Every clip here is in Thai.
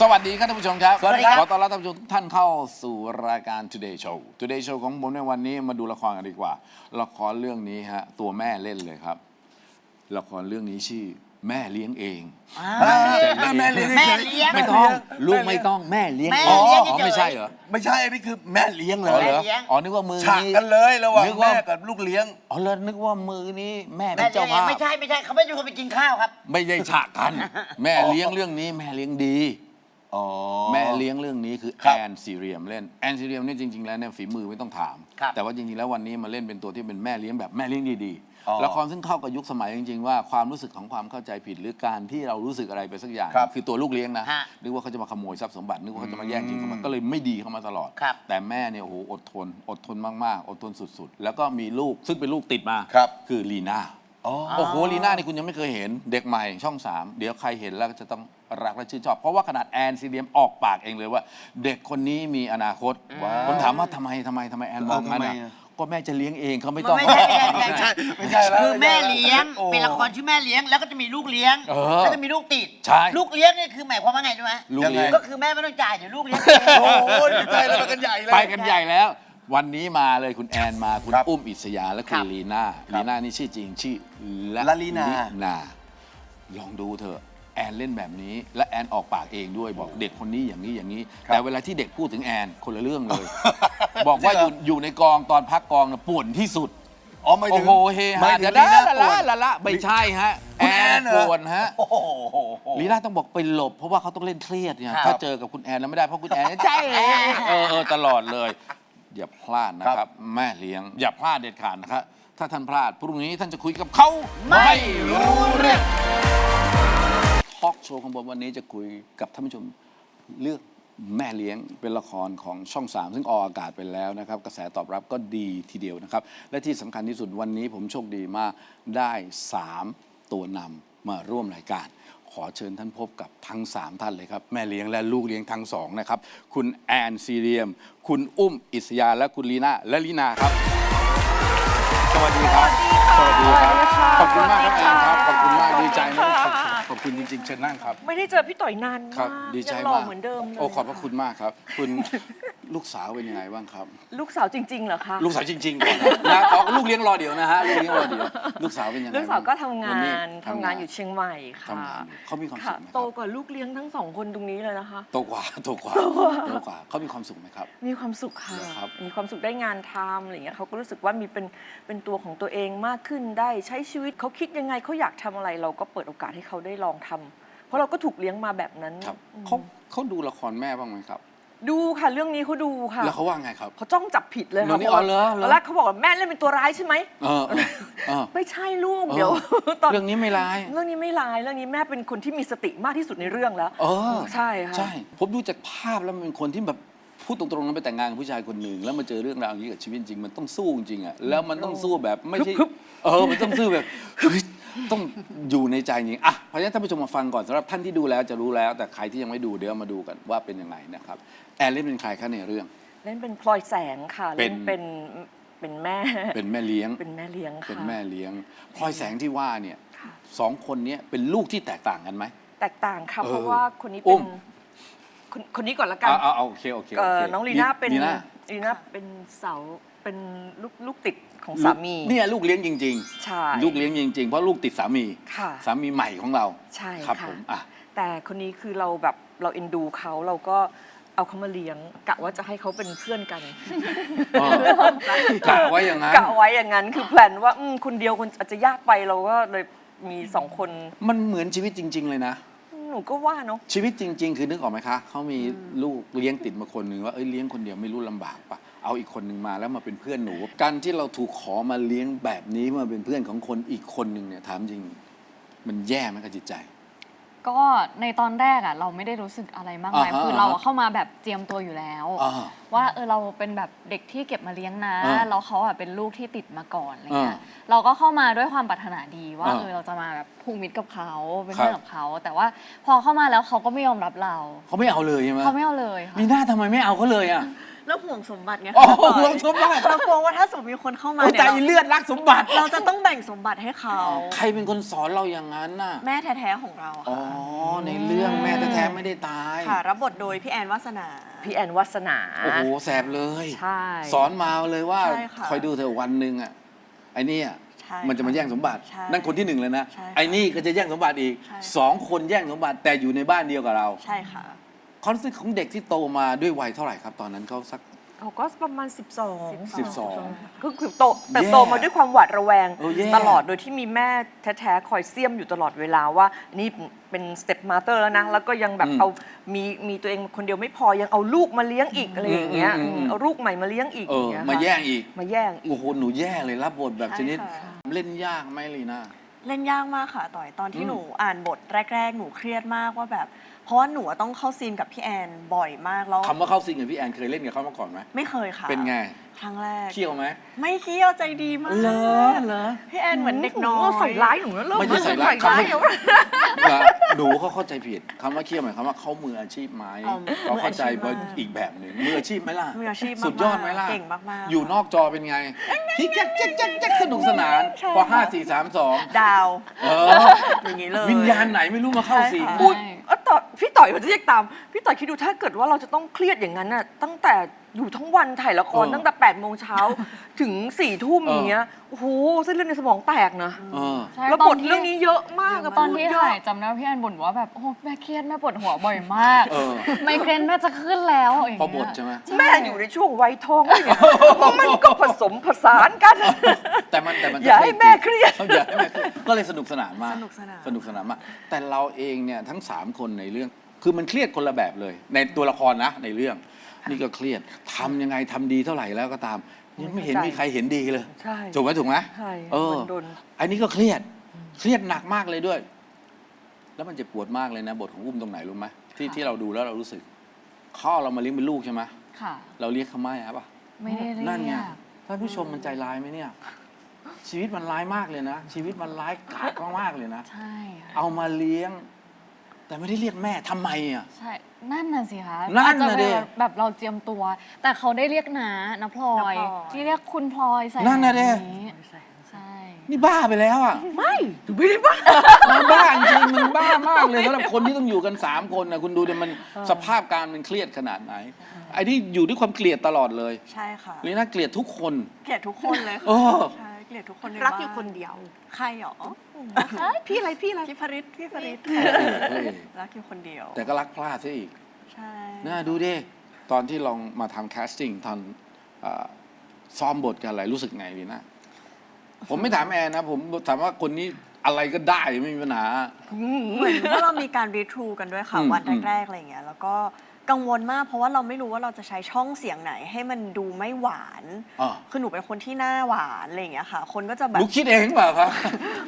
สวัสดีครับท่านผู้ชมครับ สวัสดีครับ ขอต้อนรับท่านผู้ชมทุกท่านเข้าสู่รายการ Today Show Today Show ของผมในวันนี้มาดูละครกันดีกว่า ละครเรื่องนี้ฮะตัวแม่เล่นเลยครับ ละครเรื่องนี้ชื่อแม่เลี้ยงเอง แม่เลี้ยงแม่เลี้ยง ไม่ต้องลูกไม่ต้องแม่เลี้ยงแม่อ๋อเลี้ยงอ๋อเฉยๆ ไม่ใช่เหรอไม่ใช่อันนี้คือแม่เลี้ยงเลอ๋อยเหรอเลี้ยง อ๋อนึกว่ามือฉากนี้ กันเลยระหว่างนึกว่า แม่กับลูกเลี้ยง อ๋อเลยนึกว่ามือนี้แม่เป็แม่นเลี้เจ้ายงภาพไม่ใช่ไม่ใช่เขาไม่ได้คนไปกินข้าวครับ ไม่ได้ฉากกัน แม่เลี้ยงเรื่องนี้แม่เลี้ยงดี อ๋อ แม่เลี้ยงเรื่องนี้คือครัแอบ นซีเรียมเล่นแอนซีเรียมนี่จริง ๆ แล้วเนี่ยฝีมือไม่ต้องถาม ครับ แต่ว่าจริงๆแล้ววันนี้มาเล่นเป็นตัวที่เป็นแม่เลี้ยงแบบแม่เลี้ยงดีอ๋อๆละครซึ่งเข้ากับยุคสมัยจริง ๆ ว่าความรู้สึกของความเข้าใจผิด หรือการที่เรารู้สึกอะไรไปสักอย่างครับคือตัวลูกเลี้ยงนะฮะนึกว่าเขาจะมาขโมยทรัพย์สมบัตินึกว่าเขาจะมาแย่งจริงสมบัติก็เลยไม่ดีเข้ามาตลอด ครับ แต่แม่เนี่ยโอ้โหอดทน อดทนมากๆ อดทนสุดๆ แล้วก็มีลูกซึ่งเป็นลูกติดมาครับ คือลีน่าอ๋อ โอ้โหลีน่านี่คุณยังไม่เคยเห็นเด็กใหม่ช่องสามเดี๋ยวใครเห็นแล้วก็จะต้องรักและชื่นชอบ เพราะว่าขนาดแอนซีเดียมออกปากเองเลยว่า เด็กคนนี้มีอนาคตว้าวผมถามว่าทำไมทำไมทำไมแอนมองงั้นเออทำไมอะอะก็แม่จะเลี้ยงเองเขาไม่ต้อง ไม่ใช่ไม่ใช่ไม่ใช่ไม่ใช่แล้วคือแม่เลี้ยงโอ้เป็นละครชื่อแม่เลี้ยงแล้วก็จะมีลูกเลี้ยงเออแล้วจะมีลูกติดใช่ลูกเลี้ยงเนี่ยคือหมายความว่าไงรู้ไหมลูกเลี้ยง ก็คือแม่ไม่ต้องจ่ายเดี๋ยวลูกเลี้ยงเองโอ้โหไม่ใช่แล้วไปกันใหญ่เลย ไปกันใหญ่แล้ว วันนี้มาเลยคุณแอนมาคุณครับอุ้มอิสยาและคุครัณบ ลีน่าครับลีน่านี่ชื่อจริงชื่อละลีนานา ลองดูเถอะแอนเล่นแบบนี้ และแอนออกปากเองด้วยบอกเด็กคนนี้อย่างนี้อย่างนี้ แต่เวลาที่เด็กพูดถึงแอนคนละเรื่องเลย บอกว่าอยู่อยู่ในกองตอนพักกองน่ะป่วนที่สุด อ๋อไม่โอ้ถึงโหเฮไม่ฮาถึจะงได้ลีน่าละป่วละนละละไม่ใช่ฮะคุณแอนเหรอ ป่วนฮะ โอ้โห ลีน่าต้องบอกไปหลบเพราะว่าเขาต้องเล่นเครียดเนี่ยครับถ้าเจอกับคุณแอนแล้วไม่ได้เพราะคุณแอน ใจเออเออตลอดเลย อย่าพลาดนะคครัรับบแม่เลี้ยง อย่าพลาดเด็ดขาดนะครับ ถ้าท่านพลาดพรุ่งนี้ท่านจะคุยกับเขาไม่รู้เรื่องทอล์กโชว์ของผมวันนี้จะคุยกับท่านผู้ชมเลือกแม่เลี้ยงเป็นละครของช่อง 3 ซึ่งออกอากาศไปแล้วนะครับ กระแสตอบรับก็ดีทีเดียวนะครับ และที่สำคัญที่สุดวันนี้ผมโชคดีมากได้ 3 ตัวนำมาร่วมรายการ ขอเชิญท่านพบกับทั้ง 3 ท่านเลยครับ แม่เลี้ยงและลูกเลี้ยงทั้งสองนะครับ คุณแอนซีเรียม คุณอุ้มอิสยาและคุณลีน่าและลีนาครับ สวัสดีครับ สวัสดีครับ ขอบคุณมากครับแอนครับ ขอบคุณมากดีใจนะสวัสดีค่ะขอบคุณจริงๆเชิญนั่งครับ ไม่ได้เจอพี่ต่อยนานครัมาบกดีใจยังหล่มาอกเหมือนเดิมเลยโอ้ขอบพระคุณมากครับ คุณ ลูกสาวเป็นยังไงบ้างครับ ลูกสาวจริง ๆ เหรอคะ ลูกสาวจริง ๆ ก่อนนะขอลูกเลี้ยงรอเดี๋ยวนะฮะลูกเลี้ยงรอเดี๋ยวลูกสาวเป็นยังไงลูกสาวก็ทำงาวันนี้นทำงานอยู่เชียงใหม่ค่ะทำงานอยู่เขามีความสุค่ะขไหมคโตรับกว่าลูกเลี้ยงทั้งสองคนตรงนี้เลยนะคะ โตกว่าโตกว่าโตกว่าเขามีความสุขไหมครับ มีความสุขค่ะ เหรอครับ มีความสุขได้งานทำอะไรอย่างเงี้ยเขาก็รู้สึกว่ามีเป็นเป็นตัวของตัวเองมากขึ้นได้ใช้ชีวิตเขาคิดยังไงเขาอยากทำอะไร เราก็เปิดโอกาสให้เขาได้ลองทำเพราะเราก็ถูกเลี้ยงมาแบบนั้นครับอืมเขาเขาดูละครแม่บ้างไหมครับ ดูค่ะเรื่องนี้เขาดูค่ะแล้วเขาว่าไงครับ เขาจ้องจับผิดเลยเดี๋ยค่ะวนี้อ๋อเหรอเหรอ ตอนแรกเขาบอกว่าแม่เล่นเป็นตัวร้ายใช่ไหมเออเออเออ ไม่ใช่ลูกเออเดี๋ยวตอนเรื่องนี้ไม่ร้าย เรื่องนี้ไม่ร้ายเรื่องนี้แม่เป็นคนที่มีสติมากที่สุดในเรื่องแล้วเออใช่ค่ะ ใช่ผมดูจากภาพแล้วมันเป็นคนที่แบบพูดตรงๆนั้นไปแต่งงานกับผู้ชายคนหนึ่งแล้วมาเจอเรื่องราวอย่างนี้กับชีวิตจริงมันต้องสู้จริงๆอะแล้วมันต้องสู้แบบไม่ใช่เออมันต้องสู้แบบเฮ้ย ต้องอยู่ในใจจริงอะเพราะฉะนั้นท่านผู้ชมมาฟังก่อนสำหรับท่านที่ดูแล้วจะรู้แล้ว แต่ใครที่ยังไม่ดูเดี๋ยวมาดูกันว่าเป็นยังไงนะครับแอนเล่นเป็นใครคะในเรื่อง เล่นเป็นพลอยแสงค่ะเป็เล่นนเป็นเป็นแม่เป็นแม่เลี้ยง เป็นแม่เลี้ยงค่ะ เป็นแม่เลี้ยงพลอยแสงที่ว่าเนี่ยค่ะ สองคนเนี้ยเป็นลูกที่แตกต่างกันไหม แตกต่างค่ะ เออเพราะว่าคนนี้อุ้เป็นมคนคนนี้ก่อนละกันเอาเอาเอาโอเคโอเคโอเอ่อเคน้องลีน่าเป็นลีน่า ลีน่าเป็นเสาเป็นลูกลูกติด ของสามี เนี่ยลูกเลี้ยงจริงใช่ๆลูกเลี้ยงจริงๆ เพราะลูกติดสามี ค่ะ สามีใหม่ของเราใช่ครับค่ะผมอะ แต่คนนี้คือเราแบบเราเอ็นดูเขาเราก็เอาเขามาเลี้ยง กะว่าจะให้เขาเป็นเพื่อนกันเออกะไว้อย่างนั้น กะไว้อย่างนั้นคือแพลนว่าอืมคนเดียวคนอาจจะยากไปเราก็เลยมีสองคนมันเหมือนชีวิตจริง ๆ เลยนะ หนูก็ว่าเนาะ ชีวิตจริง ๆ คือนึกออกไหมคะเขามีลูกเลี้ยงติดมาคนหนึ่งว่าเอ้ยเลี้ยงคนเดียวไม่รู้ลำบากปะ เอาอีกคนหนึ่งมาแล้วมาเป็นเพื่อนหนู การที่เราถูกขอมาเลี้ยงแบบนี้มาเป็นเพื่อนของคนอีกคนหนึ่งเนี่ยถามจริง มันแย่ไหมกับจิตใจ ก็ในตอนแรกอะ เราไม่ได้รู้สึกอะไรมากมายอ่าฮะคือเราอะเข้ามาแบบเจียมตัวอยู่แล้ว อ่าว่าเออเราเป็นแบบเด็กที่เก็บมาเลี้ยงนะอ่าแล้วเขาอะเป็นลูกที่ติดมาก่อนอะไรเงี้ยอ่าเราก็เข้ามาด้วยความปรารถนาดีว่าอ่าเออเราจะมาแบบผูกมิตรกับเขาเป็นครับเพื่อนกับเขา แต่ว่าพอเข้ามาแล้วเขาก็ไม่ยอมรับเราเขาไม่เอาเลยใช่ไหมเขาไม่เอาเลยค่ะ มีหน้าทำไมไม่เอาเขาเลยอะ แล้วห่วงสมบัติไงโอ้คะโหห่วงสมบัติ เรากลัวว่าถ้าสมมติมีคนเข้ามาโอ้เนี่ใจยเราเลือดรักสมบัติ เราจะต้องแบ่งสมบัติให้เขา ใครเป็นคนสอนเราอย่างนั้นน่ะ แม่แท้ๆของเราอะอ๋อ ค่ะในเรื่องแม่แท้ๆไม่ได้ตาย ค่ะ รับบทโดยพี่แอนวาสนา พี่แอนวัสนา โอ้โห แสบเลย ใช่ สอนมาเลยว่าใช่ค่ะคอยดูเถอะวันหนึ่งอะไอ้เนี่ยใช่มันจะมาแย่งสมบัติ ใช่นั่นคนที่หนึ่งเลยนะ ใช่ค่ะไอ้นี่ก็จะแย่งสมบัติอีกใช่ สองคนแย่งสมบัติแต่อยู่ในบ้านเดียวกับเรา ใช่ค่ะ ความรู้สึกของเด็กที่โตมาด้วยวัยเท่าไหร่ครับ ตอนนั้นเขาสักเขาก็ประมาณ 12 12 ก็คือโตเติบโตแย่มาด้วยความหวาดระแวง เออแย่ ตลอดโดยที่มีแม่แท้ๆ คอยเสียมอยู่ตลอดเวลาว่า นี่เป็นสเต็ปมาเตอร์แล้วนะ แล้วก็ยังแบบเอามีมีตัวเองคนเดียวไม่พอยังเอาลูกมาเลี้ยงอีกอะไรอย่างเงี้ยอืมอืมอืมเอาลูกใหม่มาเลี้ยงอีกเออางงี้ยมาค่ะแย่งอีก มาแย่งอีโอ้กโห หนูแย่เลยรับบทแบบใช่ชนิดค่ะ เล่นยากไหมลีน่า เล่นยากมากค่ะต่อยตอนที่อืมหนูอ่านบทแรก ๆ หนูเครียดมากว่าแบบ เพราะว่าหนูต้องเข้าซีนกับพี่แอนบ่อยมากแล้วคำว่าเข้าซิงกับพี่แอนเคยเล่นกับเขามาก่อนไหมไม่เคยค่ะ เป็นไง ครั้งแรก เคี่ยวไหม ไม่เคี้ยวใจดีมากเหรอเหรอ พี่แอนเหมือนเด็กน้อย ใส่ร้ายหนูแล้วเริ่มไม่ใช่ใส่ร้ายใส่ร้ายคำว่าหนูเขาเข้าใจผิดคำว่าเคี่ยวหมายความว่าเขามืออาชีพไหมอ๋อเขาเข้าใจมืออาชีพมากอีกแบบหนึ่งมืออาชีพไหมล่ะมืออาชีพมากๆสุดยอดไหมล่ะเก่งมากๆ อยู่นอกจอเป็นไงพี่แจ๊กแจ๊กแจ๊กแจ๊กสนุกสนานใช่พอค่ะห้าสี่สามสองดาว เอออย่างนี้เลยวิญญาณไหนไม่รู้มาเข้าสิง ใช่ค่ะ พูดเอ้อต่อพี่ต่อยมันจะเรียกตาม พี่ต่อยคิดดูถ้าเกิดว่าเราจะต้องเครียดอย่างนั้นน่ะตั้งแต่ อยู่ทั้งวันถ่ายละครเออ ตั้งแต่8ปดโมงเช้า ถึง4ี่ทุ่มเออออย่างเงี้ยโอ้โหเส้นเลือดในสมองแตกนะเออ ใช่แล้วตบอนทที่เรื่องนี้เยอะมากอะตอนที่พูดเยะถ่ายจำได้ว่าพี่แอนบ่นว่าแบบโอ้โหแม่เครียดแม่ปวดหัวบ่อยมาก เออ ไมเกรนแม่จะขึ้นแล้วอย่างพอเงี้ยบทใช่ไหมแม่อยู่ในช่วงวัยทองอะไรอย่างเงี้ยมันก็ผสมผสานกัน แต่มันแต่มันอย่าให้แม่เครียด อย่าให้แม่เครียดก็เลยสนุกสนานมากสนุกสนาน สนุกสนานมาก แต่เราเองเนี่ยทั้งสามคนในเรื่อง คือมันเครียดคนละแบบเลย ในตัวละครนะในเรื่อง นี่ก็เครียดทำยังไงทำดีเท่าไหร่แล้วก็ตามยังไม่เห็นไม่มีเข้าใจใครเห็นดีเลย ใช่ ถูกไหมถูกไหมใช่เออมันโดน อันนี้ก็เครียด เครียดหนักมากเลยด้วย แล้วมันเจะปวดมากเลยนะ บทของอุ้มตรงไหนรู้ไหมที่ที่เราดูแล้วเรารู้สึกเขาเอาเรามาเลี้ยงเป็นลูกใช่ไหมค่ะ เราเรียกเขาไม่อะปะ ไม่ได้เรียก นั่นไงท่านผู้ชมมันใจร้ายไหมเนี่ย ชีวิตมันร้ายมากเลยนะ ชีวิตมันร้ายกาจมากๆเลยนะ ใช่ค่ะ เอามาเลี้ยง แต่ไม่ได้เรียกแม่ทำไมอะ ใช่ นั่นน่ะสิคะนั่นอาจจะน่ะเป็ดิ แบบเราเจียมตัว แต่เขาได้เรียกนานะพลอยน้าพลอย ที่เรียกคุณพลอยใส่นั่นน่ะดิ แบบนี้ใช่ นี่บ้าไปแล้วอะ ไม่ไม่ได้บ้า มันบ้าจริงๆมันบ้ามากเลยสำหรับคนที่ต้องอยู่กันสามคนนะคุณดูเนี่ยมันสภาพการมันเครียดขนาดไหน ไอ้ที่อยู่ด้วยความเกลียดตลอดเลยใช่ค่ะ ลีน่าเกลียดทุกคน เกลียดทุกคนเลยเอค่ะอใช่ เกลียดทุกคนในรักบ้าอยู่คนเดียว ใครหรอพี่อะไรพี่อะไรพี่พริตพี่พริตเฮ้ยรักอยู่คนเดียว แต่ก็รักพลาดซะอีกใช่น่าดูดิตอนที่ลองมาทำแคสติ้งตอนเอ่อซ้อมบทกันอะไรรู้สึกไงลีน่าผมไม่ถามแอนนะ ผมถามว่าคนนี้อะไรก็ได้ไม่มีปัญหาเหมือนว่าเรามีการรีทรูกันด้วยค่ะอืมวันอืมแรกๆอะไรอย่างเงี้ย แล้วก็ กังวลมากเพราะว่าเราไม่รู้ว่าเราจะใช้ช่องเสียงไหน ให้มันดูไม่หวาน อะคือหนูเป็นคนที่หน้าหวานอะไรอย่างเงี้ยค่ะ คนก็จะแบบ หนูคิดเองเปล่าครับ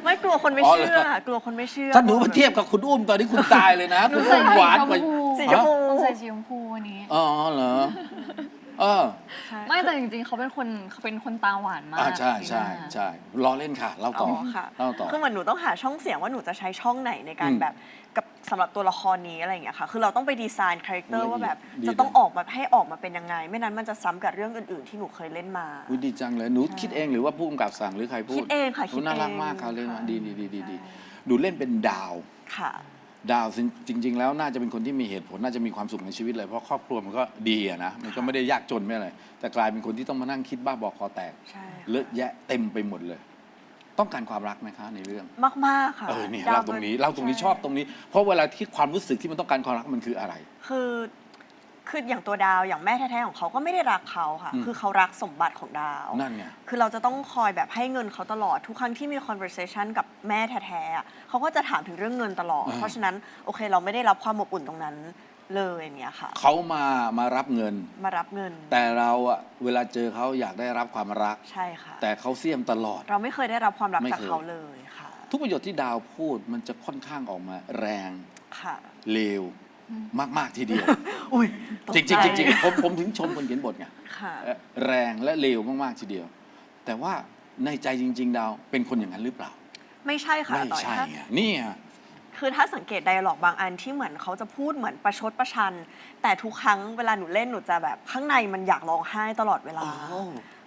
ไม่กลัวคนไม่อ๋อเชื่เหรออกลัวคนไม่เชื่อ ถ้าหนูมาเทียบกับคุณอุ้มตอนนี้คุณตายเลยนะหนูคุณใส่อุ้มหวานกว่าสีชมพูสีชมพู ต้องใส่สีชมพูวันนี้ อ๋อเหรอเออใช่ ไม่แต่จริงๆ เขาเป็นคนเขาเป็นคนตาหวานมากอ่าใช่ใช่ลีน่าใช่รอเล่นค่ะเล่าต่อ๋ออค่ะเล่าต่อ คือเหมือนหนูต้องหาช่องเสียงว่าหนูจะใช้ช่องไหนในการอืมแบบกับ สำหรับตัวละครนี้อะไรอย่างเงี้ยค่ะ คือเราต้องไปดีไซน์คาแรคเตอร์ละเอียดว่าแบบดีจะต้องเลยออกมาให้ออกมาเป็นยังไง ไม่นั้นมันจะซ้ำกับเรื่องอื่น ๆ ที่หนูเคยเล่นมา อุ๊ยดีจังเลยหนูคิดเองหรือว่าผู้กำกับสั่งหรือใครพูดคิดเองค่ะหคินูดน่ารักเองมากค่ะเล่นมาค่ะ ดีดีดีดีดีใช่หนูเล่นเป็นดาว ค่ะ ดาวจริง ๆ แล้วน่าจะเป็นคนที่มีเหตุผลน่าจะมีความสุขในชีวิตเลยเพราะครอบครัวมันก็ดีอะนะมันก็ไม่ได้ยากจนไม่อะไรแต่กลายเป็นคนที่ต้องมานั่งคิดบ้าบอคอแตกใช่เลอะแยะเต็มไปหมดเลย ต้องการความรักไหมคะในเรื่อง มากมากๆค่ะเออเนี่ยดวเราตรงนี้เราตรงนี้ใชอบตรงนี้ เพราะเวลาที่ความรู้สึกที่มันต้องการความรักมันคืออะไร คือคืออย่างตัวดาวอย่างแม่แท้ๆของเขาก็ไม่ได้รักเขาค่ะ อืม คือเขารักสมบัติของดาว นั่นไง คือเราจะต้องคอยแบบให้เงินเขาตลอดทุกครั้งที่มี conversation กับแม่แท้ๆอะเขาก็จะถามถึงเรื่องเงินตลอด อ่า เพราะฉะนั้นโอเคเราไม่ได้รับความอบอุ่นตรงนั้น เลยอย่างเงี้ยค่ะ เขามามารับเงิน มารับเงินแต่เราอะเวลาเจอเขาอยากได้รับความรัก ใช่ค่ะ แต่เขาเสี่ยมตลอด เราไม่เคยได้รับความรักไม่จากเคย เขาเลยค่ะทุกประโยชน์ที่ดาวพูดมันจะค่อนข้างออกมาแรงค่ะ เลวมาก ๆ ทีเดียว อุ้ยตกจริงใจๆจริงๆผมผมถึงชมคนเขียนบทไงค่ะ เอ่อแรงและเลวมาก ๆ ทีเดียว แต่ว่าในใจจริง ๆ ดาวเป็นคนอย่างนั้นหรือเปล่า ไม่ใช่ค่ะไม่ต่อยใช่ถ้าไงนี่ไง คือถ้าสังเกตไดอะล็อกบางอันที่เหมือนเขาจะพูดเหมือนประชดประชัน แต่ทุกครั้งเวลาหนูเล่นหนูจะแบบข้างในมันอยากร้องไห้ตลอดเวลา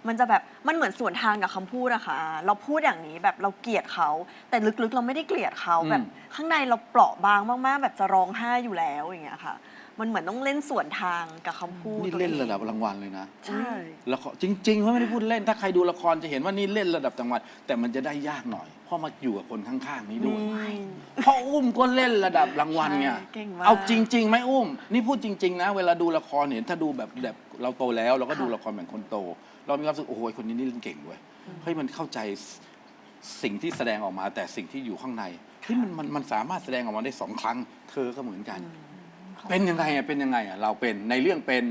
มันจะแบบมันเหมือนสวนทางกับคำพูดอะค่ะเราพูดอย่างนี้แบบเราเกลียดเขา แต่ลึกๆ เราไม่ได้เกลียดเขาอืมแบบ ข้างในเราเปราะบางมากๆ แบบจะร้องไห้อยู่แล้วอย่างเงี้ยค่ะ มันเหมือนต้องเล่นสวนทางกับคำพูดนี่ตัวเล่นองระดับรางวัลเลยนะใช่ ละครจริงๆเขาไม่ได้พูดเล่น ถ้าใครดูละครจะเห็นว่านี่เล่นระดับจังหวัด แต่มันจะได้ยากหน่อย เพราะมาอยู่กับคนข้างๆนี้ด้วยเพราะอุ้มก็เล่นระดับรางวัลไงใช่เก่งมาก เอาจริงๆไหมอุ้ม นี่พูดจริง ๆ นะ เวลาดูละครเห็นถ้าดูแบบแบบเราโตแล้ว เราก็ดูละครแบบคนโต เรามีความรู้สึกโอ้โหคนนี้นี่เล่นเก่งเว้ยเฮ้ยมันเข้าใจ สิ่งที่แสดงออกมาแต่สิ่งที่อยู่ข้างในเฮ้ยมันมันมันสามารถแสดงออกมาได้สองครั้ง เธอก็เหมือนกัน เป็นยังไงอะเป็นยังไงอะเราเป็นในเรื่องเป็น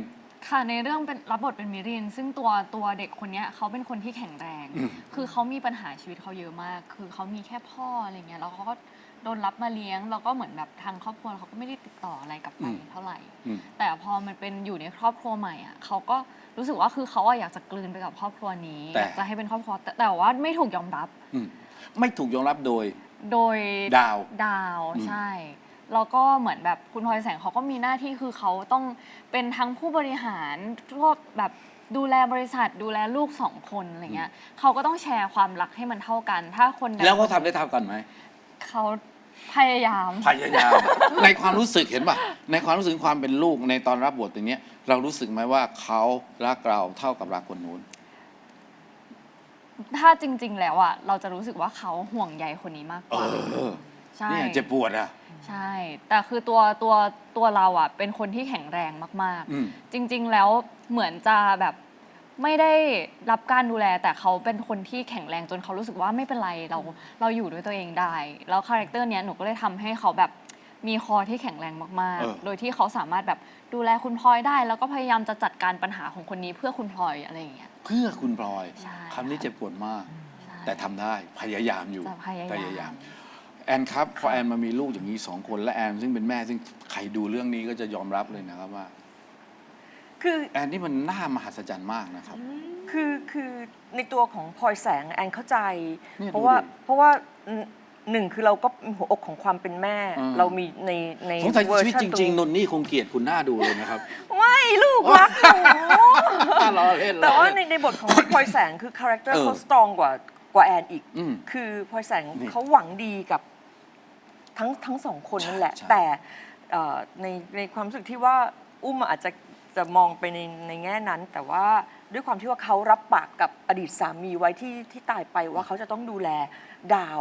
ค่ะในเรื่องเป็นรับบทเป็นมิริน ซึ่งตัวตัวเด็กคนเนี้ยเขาเป็นคนที่แข็งแรงอืมคือเขามีปัญหาชีวิตเขาเยอะมาก คือเขามีแค่พ่ออะไรเงี้ยแล้วเขาก็โดนรับมาเลี้ยง แล้วก็เหมือนแบบทางครอบครัวเขาก็ไม่ได้ติดต่ออะไรกลับไปเท่าไหร่อืมแต่พอมันเป็นอยู่ในครอบครัวใหม่อะเขาก็รู้สึกว่าคือเขาอะอยากจะกลืนไปกับครอบครัวนี้แต่อยากจะให้เป็นครอบครัวแต่แต่ว่าไม่ถูกยอมรับอืมไม่ถูกยอมรับโดย โดยดาวดาวอืมใช่ แล้วก็เหมือนแบบคุณพลอยแสงเขาก็มีหน้าที่คือเขาต้องเป็นทั้งผู้บริหารทั่วแบบดูแลบริษัทดูแลลูกสองคนอะไรเงี้ยเขาก็ต้องแชร์ความรักให้มันเท่ากัน ถ้าคนใดแล้วเขาทำได้เท่ากันไหมเขาพยายาม พยายาม ในความรู้สึกเห็นป่ะ ในความรู้สึกความเป็นลูกในตอนรับบทอย่างเนี้ย เรารู้สึกไหมว่าเขารักเราเท่ากับรักคนนู้น ถ้าจริง ๆ แล้วอะเราจะรู้สึกว่าเขาห่วงใยคนนี้มากกเอว่า อ ใช่ เนี่ยเจ็บปวดอะ ใช่ แต่คือตัวตัวตัวเราอะ เป็นคนที่แข็งแรงมากอืม ๆ จริง ๆ แล้วเหมือนจะแบบไม่ได้รับการดูแล แต่เขาเป็นคนที่แข็งแรงจนเขารู้สึกว่าไม่เป็นไรเราเราอยู่ด้วยตัวเองได้ แล้วคาแรคเตอร์เนี้ยหนูก็เลยทำให้เขาแบบมีคอที่แข็งแรงมากเออ ๆ โดยที่เขาสามารถแบบดูแลคุณพลอยได้ แล้วก็พยายามจะจัดการปัญหาของคนนี้เพื่อคุณพลอยอะไรอย่างเงี้ย เพื่อคุณพลอยใช่คำนี้เจ็บปวดมาก ใช่ แต่ทำได้พยายามอยู่จะพยายาม แอนครับพอแอนมามีลูกอย่างนี้สองคนและแอนซึ่งเป็นแม่ซึ่งใครดูเรื่องนี้ก็จะยอมรับเลยนะครับว่า คือแอนนี่มันน่ามหัศจรรย์มากนะครับ คือคือในตัวของพลอยแสงแอนเข้าใจ เนี่ยเพราะว่าดูดิเพราะว่าหนึ่งหนึ่งคือเราก็มีหัวอกของความเป็นแม่ อืม เรามีในในสงสัยเวอชีวิตชันจตริง ๆ นนนี่คงเกลียดคุณหน้าดูเลยนะครับ ไม่ลูกรักหนูล้อเล่นแต่ว่าล้อในเล่นในบทของพลอยแสงคือคาแรคเตอร์เออเขาสตรองกว่ากว่าแอนอีก อืมคือพลอยแสงนี่ เขาหวังดีกับ ทั้งทั้งสองคนนั่นแหละ ใช่ใช่ แต่เอ่อในในความรู้สึกที่ว่าอุ้มอาจจะจะมองไปในในแง่นั้น แต่ว่าด้วยความที่ว่าเขารับปากกับอดีตสามีไว้ที่ที่ตายไปว่าเขาจะต้องดูแลดาว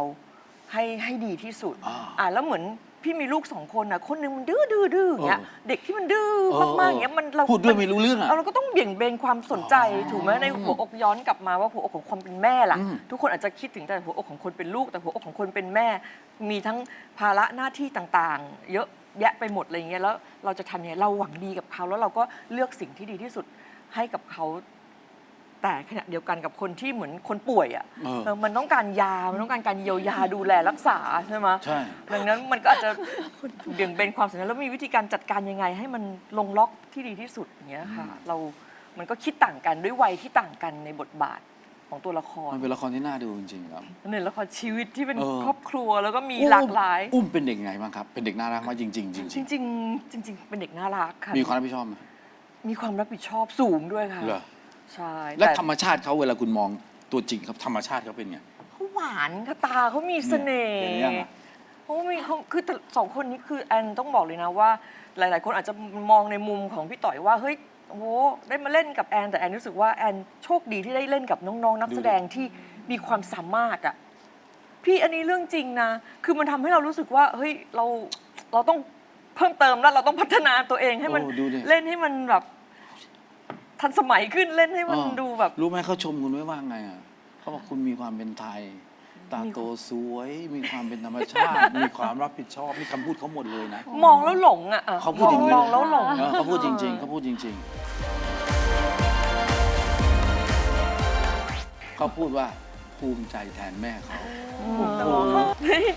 ให้ให้ดีที่สุดอ่า อ่าแล้วเหมือน พี่มีลูกสองคนอะ คนหนึงมันดื้อดื้อดื้ออย่างเงี้ยเออเด็กที่มันดื้อเออมากๆอย่างเงี้ยมันเราพูดด้วยนไม่รู้เรื่องอะเราก็ต้องเบี่ยงเบนความสนใจอ๋อถูกไหมในหัวอกย้อนกลับมาว่าหัวอกของความเป็นแม่ล่ะอืมทุกคนอาจจะคิดถึงแต่หัวอกของคนเป็นลูกแต่หัวอกของคนเป็นแม่ มีทั้งภาระหน้าที่ต่างๆ เยอะแยะไปหมดอะไรเงี้ยแล้วเราจะทำยังไงเราหวังดีกับเขาแล้วเราก็เลือกสิ่งที่ดีที่สุดให้กับเขา แต่ขณะเดียวกันกับคนที่เหมือนคนป่วยอะเออ เออมันต้องการยา มันต้องการการเยียวยาดูแลรักษาใช่ไหมใช่ ดังนั้นมันก็อาจจะเบี่ยงเบนความสำคัญแล้วมีวิธีการจัดการยังไง ให้มันลงล็อกที่ดีที่สุดอย่างเงี้ยค่ะ เรา มันก็คิดต่างกันด้วยวัยที่ต่างกันในบทบาทของตัวละครมันเป็นละครที่น่าดูจริงๆครับในละครชีวิตที่เป็นเออ ครอบครัวแล้วก็มีหลากหลาย อุ้มเป็นเด็กไงบ้างครับ เป็นเด็กน่ารักมากจริงๆจริงจริงๆ จริง ๆ เป็นเด็กน่ารักค่ะ ๆ มีความรับผิดชอบไหม มีความรับผิดชอบสูงด้วยค่ะ เหรอ ใช่และแต่ธรรมชาติเขาเวลาคุณมองตัวจริงครับธรรมชาติเขาเป็นไง เขาหวานค่ะตาเขามีเสน่ห์เห็นยังอะ เขามีเขาคือแต่สองคนนี้คือแอนต้องบอกเลยนะว่า หลาย ๆ คนอาจจะมองในมุมของพี่ต่อยว่าเฮ้ยโอ้โหได้มาเล่นกับแอนแต่แอนรู้สึกว่าแอนโชคดีที่ได้เล่นกับน้อง ๆ นักแสดงที่มีความสามารถอะพี่อันนี้เรื่องจริงนะ คือมันทำให้เรารู้สึกว่าเฮ้ยเราเราต้องเพิ่มเติมแล้วเราต้องพัฒนาตัวเองให้มันโอ้ดูดิ เล่นให้มันแบบ ทันสมัยขึ้นเล่นให้มันอ๋อดูแบบ รู้ไหมเขาชมคุณไว้ว่าไงอะเขาบอกคุณมีความเป็นไทย ตาโตสวย มีความเป็นธรรมชาติ มีความรับผิดชอบนี่คำพูดเขาหมดเลยนะ มองแล้วหลงอะอะเขาพูดอย่างนี้มองแล้วหลงเออเขาพูดจริง ๆเขาพูดจริง ๆเขาพูดว่าภูมิใจแทนแม่เขา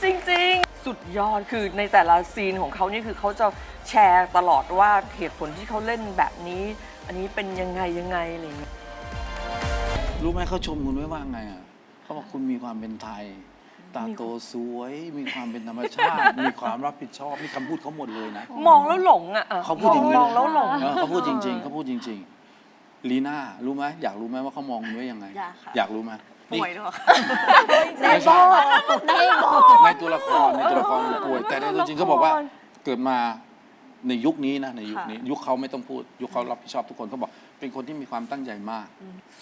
จริง ๆ สุดยอดคือในแต่ละซีนของเขานี่คือเขาจะแชร์ตลอดว่าเหตุผลที่เขาเล่นแบบนี้ อันนี้เป็นยังไงยังไงอะไรอย่างเงี้ยรู้ไหมเขาชมคุณไว้ว่าไงอะเขาบอกคุณมีความเป็นไทยตตาโตสวย มีความเป็นธรรมชาติ มีความรับผิดชอบนี่คำพูดเขาหมดเลยนะ มองแล้วหลงอะะเขาพูดอย่างนี้มองแล้วหลงเออเขาพูดจริง ๆเขาพูดจริง ๆ ลีน่ารู้ไหมอยากรู้ไหมว่าเขามองคุณไว้ยังไง อยากค่ะอยากรู้ไหมนี่ป่วยด้วยไม่ใช่ในตัวละครในตัวละครป่วย แต่ในตัวจริงเขาบอกว่าเกิดมา ในยุคนี้นะในยุคนี้ ยุคเขาไม่ต้องพูด ยุคเขารับผิดชอบทุกคนเขาบอก เป็นคนที่มีความตั้งใจมาก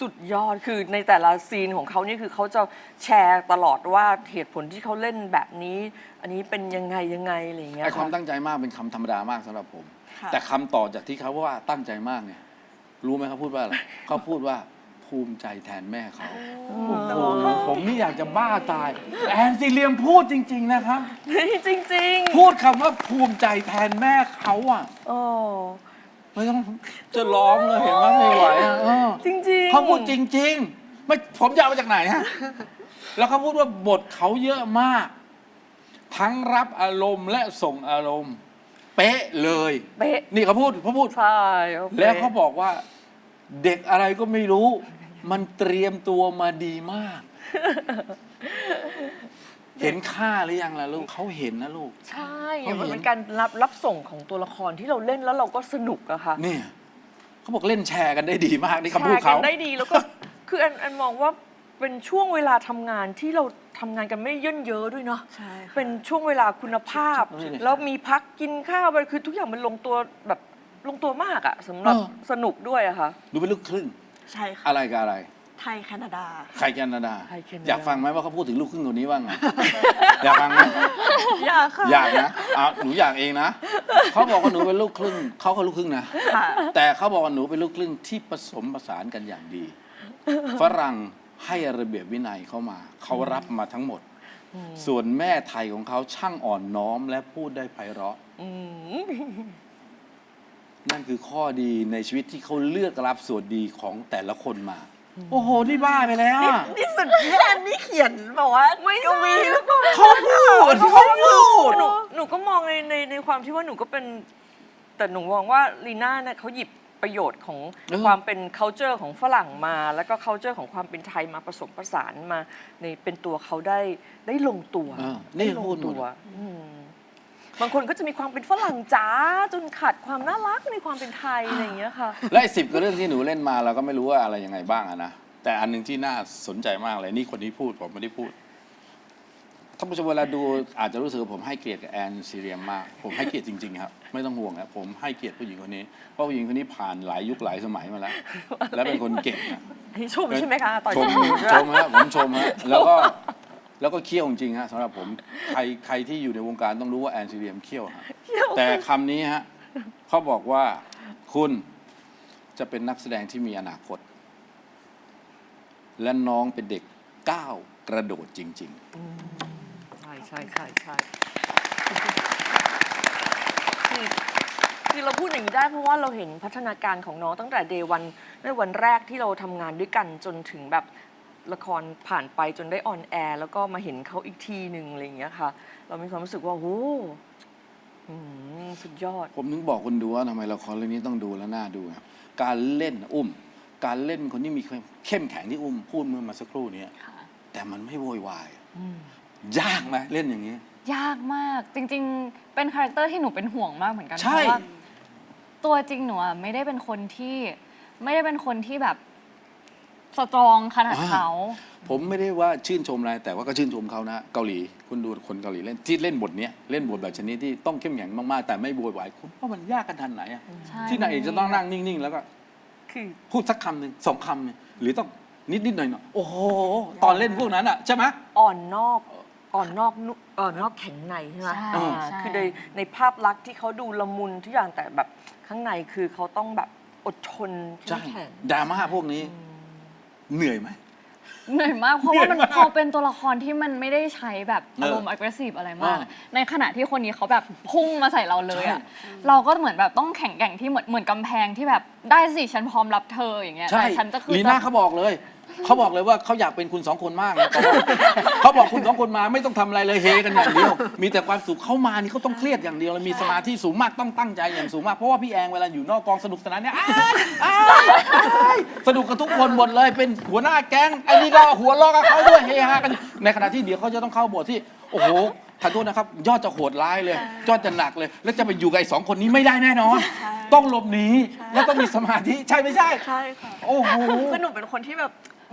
สุดยอดคือในแต่ละซีนของเขานี่คือเขาจะแชร์ตลอดว่าเหตุผลที่เขาเล่นแบบนี้ อันนี้เป็นยังไงยังไงอะไรอย่างเงี้ยไอ้ความค่ะตั้งใจมากเป็นคำธรรมดามากสำหรับผมค่ะแต่คำต่อจากที่เขาว่าตั้งใจมากเนี่ยรู้ไหมเขาพูดว่าอะไรเขาพูดว่า ภูมิใจแทนแม่เขาโอ้โหผมนี่อยากจะบ้าตาย แอนซีเรียมพูดจริง ๆ นะครับ จริงพูดคำว่าภูมิใจแทนแม่เขาอะๆโอ้ไม่ต้องจะร้องเลยเห็นว่าไม่ไหวอะเออจริงๆเขาพูดจริง ๆ ไม่ผมจะเอามาจากไหนฮะแล้วเขาพูดว่าบทเขาเยอะมาก ทั้งรับอารมณ์และส่งอารมณ์ เป๊ะเลย เป๊ะ นี่เขาพูดเขาพูด ใช่โอคแล้วเขาบอกว่า เด็กอะไรก็ไม่รู้ มันเตรียมตัวมาดีมาก เห็นค่าหรือยังล่ะลูกเขาเห็นนะลูก ใช่เขาเห็นมันเป็นการรับรับส่งของตัวละครที่เราเล่นแล้วเราก็สนุกอะค่ะเนี่ยเขาบอกเล่นแชร์กันได้ดีมากนี่แชคำพูดร์กัเขานได้ดีแล้วก็คืออันอันมองว่าเป็นช่วงเวลาทำงานที่เราทำงานกันไม่เย่นเยอะด้วยเนาะใช่ค่ะเป็นช่วงเวลาคุณภาพ แล้วมีพักกินข้าวไปคือทุกอย่างมันลงตัวแบบลงตัวมากอะสำหรับเออสนุกด้วยอะค่ะดูเป็นลูกครึ่ง ใช่ค่ะอะไรกับอะไร ไทยแคนาดา ใครแคนาดา ใครแคนาดา อยากฟังไหมว่าเขาพูดถึงลูกครึ่งคนนี้ว่าไง อยากฟังไหมอยากค่ะอยากนะเอาหนูอยากเองนะเขาบอกว่าหนูเป็นลูกครึ่งเขาก็ลูกครึ่งนะ ค่ะแต่เขาบอกว่าหนูเป็นลูกครึ่งที่ผสมผสานกันอย่างดี ฝรั่งให้ระเบียบวินัยเข้ามา เขารับมาทั้งหมด ส่วนแม่ไทยของเขาช่างอ่อนน้อมและพูดได้ไพเราะ อืม นั่นคือข้อดีในชีวิตที่เขาเลือกรับส่วนดีของแต่ละคนมา โอ้โห นี่บ้าไปแล้วอะนี่สุดที่แอนนี่เขียนบอกว่าไม่กวีหรือเปล่าเขาพูดเขาพูดหนูหนูก็มองในในในความที่ว่าหนูก็เป็น แต่หนูมองว่าลีน่าเนี่ยเขาหยิบประโยชน์ของเออความเป็น c u เจอร์ของฝรั่งมา แล้วก็ c u เจอร์ของความเป็นไทยมาผสมผสานมาในเป็นตัวเขาได้ได้ลงตัวเออนี่ได้ลงพูดหมตัดวอืม บางคนก็จะมีความเป็นฝรั่งจ๋าจนขาดความน่ารักในความเป็นไทยอะไรอย่างเงี้ยค่ะ และไอ้สิบกว่าเรื่องที่หนูเล่นมาเราก็ไม่รู้ว่าอะไรยังไงบ้างอะนะ แต่อันหนึ่งที่น่าสนใจมากเลยนี่คนนี้พูดผมไม่ได้พูดท่านผู้ชมเวลาดูอาจจะรู้สึกว่าผมให้เกียรติกับแอนซีเรียมมาก ผมให้เกียรติจริงๆครับ ไม่ต้องห่วงครับผมให้เกียรติผู้หญิงคนนี้ เพราะผู้หญิงคนนี้ผ่านหลายยุคหลายสมัยมาแล้ว และเป็นคนเก่งอะให้ชมใช่ไหมคะต่อยชมหนูด้วยชมฮะผมชมฮะแล้วก็ แล้วก็เคี่ยวจริงๆฮะสำหรับผมใครใครที่อยู่ในวงการต้องรู้ว่าแอนซีเรียมเคี่ยวฮะแต่คำนี้ฮะเขาบอกว่าคุณจะเป็นนักแสดงที่มีอนาคต และน้องเป็นเด็กก้าวกระโดดจริง ใช่ใช่ใช่ใช่คือคือเราพูดอย่างนี้ได้เพราะว่าเราเห็นพัฒนาการของน้องตั้งแต่เดวันในวันแรกที่เราทำงานด้วยกันจนถึงแบบ ละครผ่านไปจนได้ออนแอร์แล้วก็มาเห็นเขาอีกทีหนึ่งอะไรอย่างเงี้ยค่ะ เรามีความรู้สึกว่าโอ้โหอืมสุดยอดๆผมถึงบอกคนดูว่าทำไมละครเรื่องนี้ต้องดูและน่าดูครับการเล่นอุ้ม การเล่นเป็นคนที่มีความเข้มแข็งที่อุ้มพูดเมื่อมาสักครู่นี้แต่มันไม่โวยวายยากไหมเล่นอย่างนี้ ยากมากจริงๆ เป็นคาแรคเตอร์ที่หนูเป็นห่วงมากเหมือนกันใช่เพราะว่าตัวจริงหนูอะไม่ได้เป็นคนที่ไม่ได้เป็นคนที่แบบ สตรองขนาดเขา ผมไม่ได้ว่าชื่นชมอะไรแต่ว่าก็ชื่นชมเขานะ เกาหลีคุณดูคนเกาหลีเล่นที่เล่นบทเนี้ยเล่นบทแบบชนิดที่ต้องเข้มแข็งมากๆแต่ไม่โวยวายคุณว่ามันยากกันทันไหนอะใช่ ที่นางเอกจะต้องนั่งนิ่งๆ แล้วก็คือพูดสักคำหนึ่งสองคำเนี่ยหรือต้องนิดๆหน่อยๆโอ้โหตอนเล่นพวกนั้นอะใช่ไหม อ่อนนอกอ่อนนอกนุอ่อนนอกแข็งในใช่ไหมใช่อ่าใช่ คือในในภาพลักษณ์ที่เขาดูละมุนทุกอย่างแต่แบบข้างในคือเขาต้องแบบอดทนเข้ใช่มแข็ง ดราม่าพวกนี้ เหนื่อยไหม เหนื่อยมาก เพราะว่ามันเหนื่อยมากพอเป็นตัวละครที่มันไม่ได้ใช้แบบเอออารมณ์ aggressive อะไรมากเออในขณะที่คนนี้เขาแบบพุ่งมาใส่เราเลยอะเราก็เหมือนแบบต้องแข็งแกร่งที่เหมือนเหมือนกำแพงที่แบบได้สิฉันพร้อมรับเธออย่างเงี้ยใช่แต่ฉันจะคือลีน่าจะ เขาบอกเลย เขาบอกเลยว่าเขาอยากเป็นคุณสองคนมากนะเขาบอกคุณสองคนมาไม่ต้องทำอะไรเลยเฮกันอย่างเดียว มีแต่ความสุขเข้ามานี่เขาต้องเครียดอย่างเดียวเลยมีสมาธิสูงมากต้องตั้งใจอย่างสูงมากเพราะว่าพี่แองเวลาอยู่นอกกองสนุกสนานเนี่ยอ้ายอ้ายอ้ายสนุกกับทุกคนหมดเลยเป็นหัวหน้าแก๊งไอ้นี่ก็หัวล้อกับเขาด้วยเฮฮากันในขณะที่เดี๋ยวเขาจะต้องเข้าบทที่โอ้โหขอโทษนะครับยอดจะโหดร้ายเลยยอดจะหนักเลย แล้วจะไปอยู่กับไอ้สองคนนี้ไม่ได้แน่นอนต้องหลบหนีแล้วต้องมีสมาธิใช่ไม่ใช่ ใช่ค่ะโอ้โห คือหนูเป็นคนที่แบบ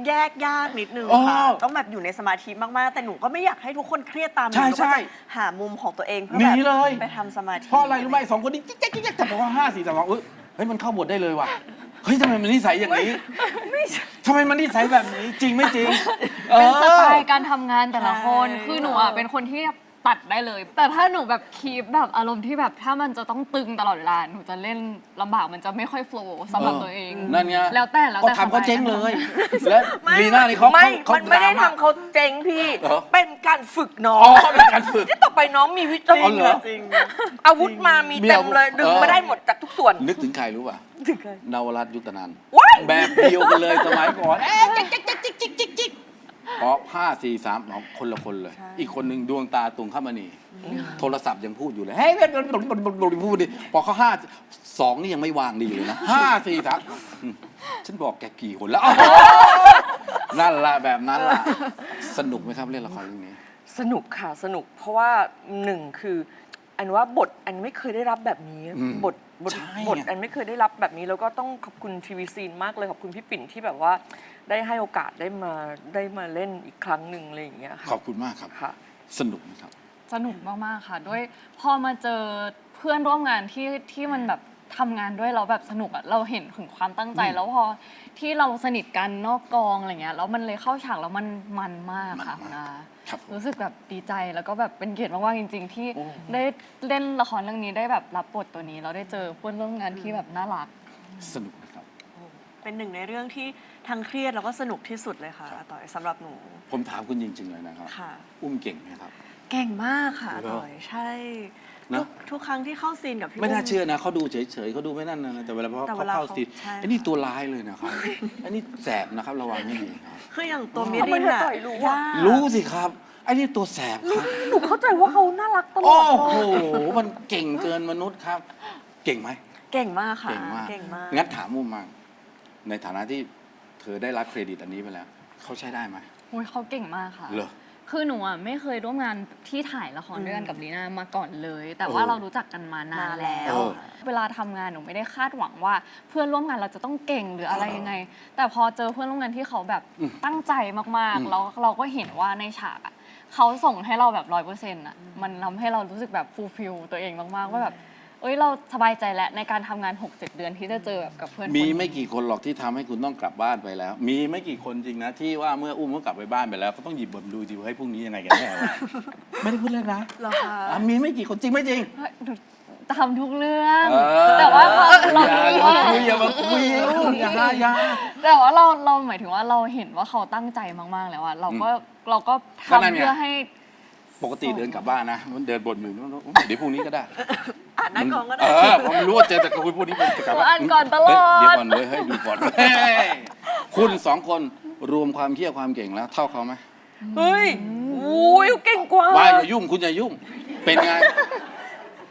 แยกยากนิดนึงอ๋อค่ะ ต้องแบบอยู่ในสมาธิมากๆ แต่หนูก็ไม่อยากให้ทุกคนเครียดตามหนูใช่หนูก็ใช่จะหามุมของตัวเองเพื่อหนีแบบเลย ไปทำสมาธิเพราะอะไรรู้ไหมไอ้สองคนนี้จิ๊กจิ๊กจิ๊กจิ๊กแต่บอกว่าห้าสี่สามสองเอ้ยเฮ้ยมันเข้าบทได้เลยว่ะเฮ้ยทำไมมันนิสัยอย่างนี้ทำไมมันนิสัยแบบนี้จริงไม่จริง เป็นสไตเออล์การทำงานแต่ละคน คือหนูอะเป็นคนที่ ตัดได้เลย แต่ถ้าหนูแบบคีปแบบอารมณ์ที่แบบถ้ามันจะต้องตึงตลอดเวลาหนูจะเล่นลำบากมันจะไม่ค่อยโฟล์สำหรับตัวเองนั่นไงแล้วแต่แล้วก็แต่ทำเขาสบเจ๊งเลย และลีน่านี่เขาไม่เขามันไม่ได้ดราทำเขาเจ๊งพี่เหรอเป็นการฝึกน้ออ๋องเป็นการฝึกที่ต่อไปน้องมีวิจารอ๋อเหรอจริงอาวุธมามีมีเต็อามวุธเลยดึงเออมาได้หมดจากทุกส่วน นึกถึงใครรู้ป่ะถึงใครนวรัตน์ยุตนันท์ว้ายแบบเดียวกันเลยสมัยก่อน พอห้าสี่สามเอาคนละคนเลย อีกคนหนึ่งดวงตาตุงข้ามณีโทรศัพท์ยังพูดอยู่เลยเฮ้ยพูดดิพอเขาห้าสองนี่ยังไม่วางดีเลยนะห้าสี่สามอืมฉันบอกแกกี่คนแล้วอ๋อนั่นละแบบนั้นละสนุกไหมครับเล่นละครเรื่องนี้ สนุกค่ะสนุกเพราะว่าหนึ่งคืออันว่าบทอันไม่เคยได้รับแบบนี้อืมบท บทใช่บทอันไม่เคยได้รับแบบนี้แล้วก็ต้องขอบคุณทีวีซีนมากเลยขอบคุณพี่ปิ่นที่แบบว่าได้ให้โอกาสได้มาได้มาเล่นอีกครั้งหนึ่งอะไรอย่างเงี้ยค่ะขอบคุณมากครับ ค่ะ สนุกไหมครับ สนุกมาก ๆ ค่ะ ด้วยพอมาเจอเพื่อนร่วมงานที่ที่มันแบบทำงานด้วยเราแบบสนุกอะเราเห็นถึงความตั้งใจ แล้วพอที่เราสนิทกันนอกกองอะไรเงี้ยแล้วมันเลยเข้าฉากแล้วมันมันมากค่ะมันมากนะ ครับผม รู้สึกแบบดีใจแล้วก็แบบเป็นเกียรติมากๆจริง ๆ ที่ได้เล่นละครเรื่องนี้ได้แบบรับบทตัวนี้เราได้เจอเพื่อนร่วมงานที่แบบน่ารัก สนุกนะครับ เป็นหนึ่งในเรื่องที่ทั้งเครียดแล้วก็สนุกที่สุดเลยค่ะอาต่อยสำหรับหนู ผมถามคุณจริง ๆ เลยนะครับ ค่ะ อุ้มเก่งไหมครับ เก่งมากค่ะอาเหรอต่อยใช่ นะ ทุกทุกครั้งที่เข้าซีนกับพี่ไม่น่าอุ้เชื่อนะเขาดูเฉยๆเขาดูไม่นั่นนะแต่เวลาพอแต่เขาเวลาเข้าเขาซีนใช่ ไอ้นี่ตัวร้ายเลยนะครับ ไอ้นี่แสบนะครับระวังให้ดีครับคืออย่างตัวมิทำไมรินเธออะต่อยรู้อะ ยากรู้สิครับ ไอ้นี่ตัวแสบครับ หนูเข้าใจว่าเขาน่ารักตลโอ้อดโห มันเก่งเกินมนุษย์ครับ เก่งไหม เก่งมากค่ะเก่งมากเก่งมากงั้นถามมุมมางในฐานะที่เธอได้รับเครดิตอันนี้ไปแล้ว เขาใช้ได้ไหมโอ้ยเขาเก่งมากค่ะ เหรอ คือหนูอะไม่เคยร่วมงานที่ถ่ายละครด้วยกันกับลีน่ามาก่อนเลย แต่ว่าเออเรารู้จักกันมานานแล้วเออเวลาทำงานหนูไม่ได้คาดหวังว่า เพื่อนร่วมงานเราจะต้องเก่งหรืออะไรยังไง แต่พอเจอเพื่อนร่วมงานที่เขาแบบอืมตั้งใจมากอืมๆแล้วเราก็เห็นว่าในฉากอะเขาส่งให้เราแบบร้อยเปอร์เซ็นต์อะมันทำให้เรารู้สึกแบบฟูลฟิลตัวเองมากๆว่าแบบ เอ้ยเราสบายใจแล้วในการทำงาน 6-7 เดือนที่จะเจอแบบกับเพื่อนคนมีนี้ไม่กี่คนหรอกที่ทำให้คุณต้องกลับบ้านไปแล้ว มีไม่กี่คนจริงนะที่ว่าเมื่ออุ้มเขากลับไปบ้านไปแล้วเขาต้องหยิบบทดูดีว่าให้พรุ่งนี้ยังไงกันแน่วะ ไม่ได้พูดเล่นนะเหรอคะอะมีไม่กี่คนจริงไม่จริงเฮ้ยหนูทำทุกเรื่องเออแต่ว่าพอเราอย่ารู้อย่าว่ามาคุยอย่ามาคุยอย่าอย่า แต่ว่าเราเราหมายถึงว่าเราเห็นว่าเขาตั้งใจมาก ๆ แล้วอะเราก็เราก็ก็นั่นทำไง เพื่อให้ ปกติเดินกลับบ้านนะมันเดินบนอยู่เดี๋ยวพรุ่งนี้ก็ได้ อ่านหน้ากองก็เอได้อผมรู้ว่าเจอแต่คุยพวกนี้ผมจะกลับบ้านอ่านก่อนตลอด เฮ้ยเดี๋ยวก่อนเว้ยเฮ้ยดูก่อนเฮ้ยคุณสองคนรวมความเคี่ยวความเก่งแล้ว เท่าเขาไหมเฮ้ยอุ้ยเก่งกว่าไม่อย่ายุ่งคุณอย่ายุ่ง เป็นไง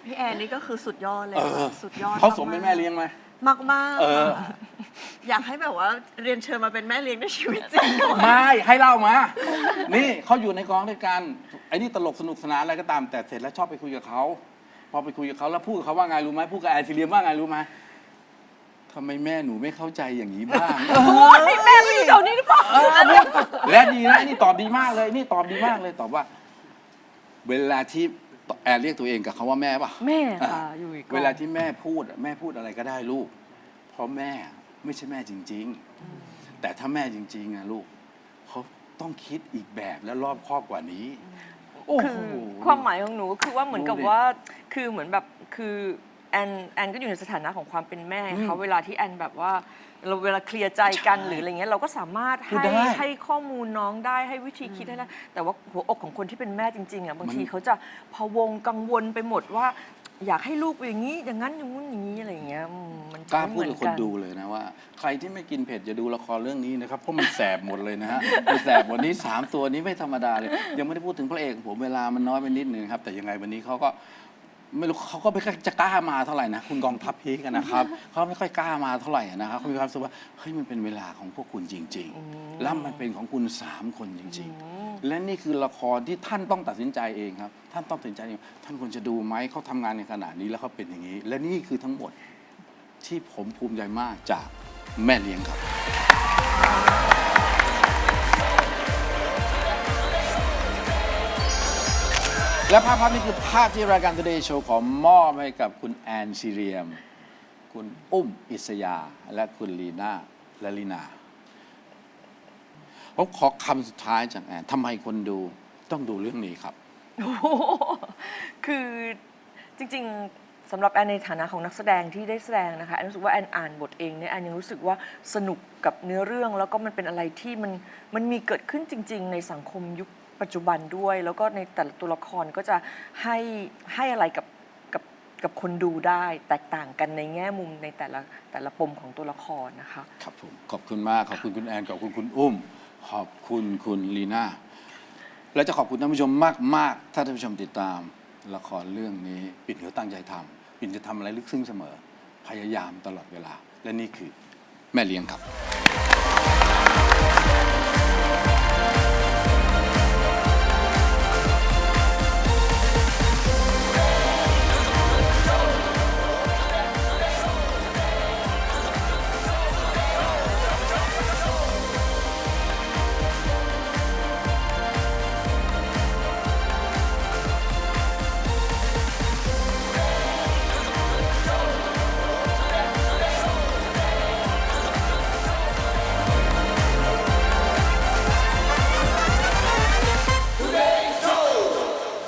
พี่แอนนี่ก็คือสุดยอดเลย เออสุดยอดเขาสมเป็นแม่เลี้ยงไหม มากมากๆเออค่ะอยากให้แบบว่าเรียนเชิญมาเป็นแม่เลี้ยงในชีวิตจริงด้วยไม่ให้เล่ามา นี่เขาอยู่ในกองด้วยกันไอ้นี่ตลกสนุกสนานอะไรก็ตาม แต่เสร็จแล้วชอบไปคุยกับเขา พอไปคุยกับเขาแล้วพูดกับเขาว่าไงรู้ไหมพูดกับแอนซิเลียมว่าไงรู้ไหมทำไมแม่หนูไม่เข้าใจอย่างนี้บ้างนี่แม่ไม่อยู่แถวนี้หรือเปล่าเออและดีนะไอ้นี่ตอบดีมากเลย นี่ตอบดีมากเลยตอบว่า เวลาที่แอนเรียกตัวเองกับเขาว่าแม่ป่ะ แม่ค่ะอยู่อีกเวลาที่แม่พูดอะแม่พูดอะไรก็ได้ลูก เพราะแม่ไม่ใช่แม่จริง ๆ แต่ถ้าแม่จริงๆอะลูกเขาต้องคิดอีกแบบและรอบคอบกว่านี้ โอ้คืโหอความหมายของหนูก็คือว่าเหมือนกับรู้ดิว่า คือเหมือนแบบคือแอนแอนก็อยู่ในสถานะของความเป็นแม่เขาเวลาที่แอนแบบว่าเราเวลาเคลียร์ใจกันหรืออะไรเงี้ยเราก็สามารถพูดให้ได้ให้ข้อมูลน้องได้ให้วิธีคิดได้นะแต่ว่าหัวอกของคนที่เป็นแม่จริงๆอะบางทีมันเขาจะพะวงกังวลไปหมดว่า อยากให้ลูกเป็นอย่างนี้ อย่างนั้นอย่างนู้นอย่างนี้อะไรอย่างเงี้ยอืมมันกล้าไม่พูดเหมืกับอคนกัดูเลยนะว่า ใครที่ไม่กินเผ็ดอย่าดูละครเรื่องนี้นะครับเพราะมันแสบหมดเลยนะฮะมันแสบวันนี้สามตัวนี้ไม่ธรรมดาเลย ยังไม่ได้พูดถึงพระเอกของผมเวลามันน้อยไปนิดนึงครับแต่ยังไงวันนี้เขาก็ ไม่รู้เขาก็ไม่ค่อยจะกล้ามาเท่าไหร่นะคุณกองทัพพีกันนะครับ เขาไม่ค่อยกล้ามาเท่าไหร่นะครับเขามีความรู้สึกว่าเฮ้ยมันเป็นเวลาของพวกคุณจริง ๆ แล้วมันเป็นของคุณสามคนจริง ๆ และนี่คือละครที่ท่านต้องตัดสินใจเองครับ ท่านต้องตัดสินใจเองท่านควรจะดูไหมเขาทำงานในขนาดนี้แล้วเขาเป็นอย่างนี้ และนี่คือทั้งหมดที่ผมภูมิใจมากจากแม่เลี้ยงครับ และภาพภาพนี้คือภาพที่รายการ Today Show ของมอบให้กับคุณแอนซีเรียม คุณอุ้มอิสยา และคุณลีน่าและลีนาผมขอคำสุดท้ายจากแอนทำไมคนดูต้องดูเรื่องนี้ครับ โอ้โหคือจริงๆสำหรับแอนในฐานะของนักแสดงที่ได้แสดงนะคะแอนรู้สึกว่าแอนอ่านบทเองเนี่ยแอนยังรู้สึกว่าสนุกกับเนื้อเรื่องแล้วก็มันเป็นอะไรที่มันมันมีเกิดขึ้นจริง ๆ ในสังคมยุค ปัจจุบันด้วย แล้วก็ในแต่ละตัวละครก็จะให้ให้อะไรกับกับกับคนดูได้ แตกต่างกันในแง่มุมในแต่ละแต่ละปมของตัวละครนะคะ ครับผมขอบคุณมากขอบคุณคุณแอนขอบคุณคุณอุ้ม ขอบคุณคุณลีน่าและจะขอบคุณท่านผู้ชมมากมากถ้าท่านผู้ชมติดตาม ละครเรื่องนี้ปิ่นเขาตั้งใจทำปิ่นจะทำอะไรลึกซึ้งเสมอ พยายามตลอดเวลา และนี่คือแม่เลี้ยงครับ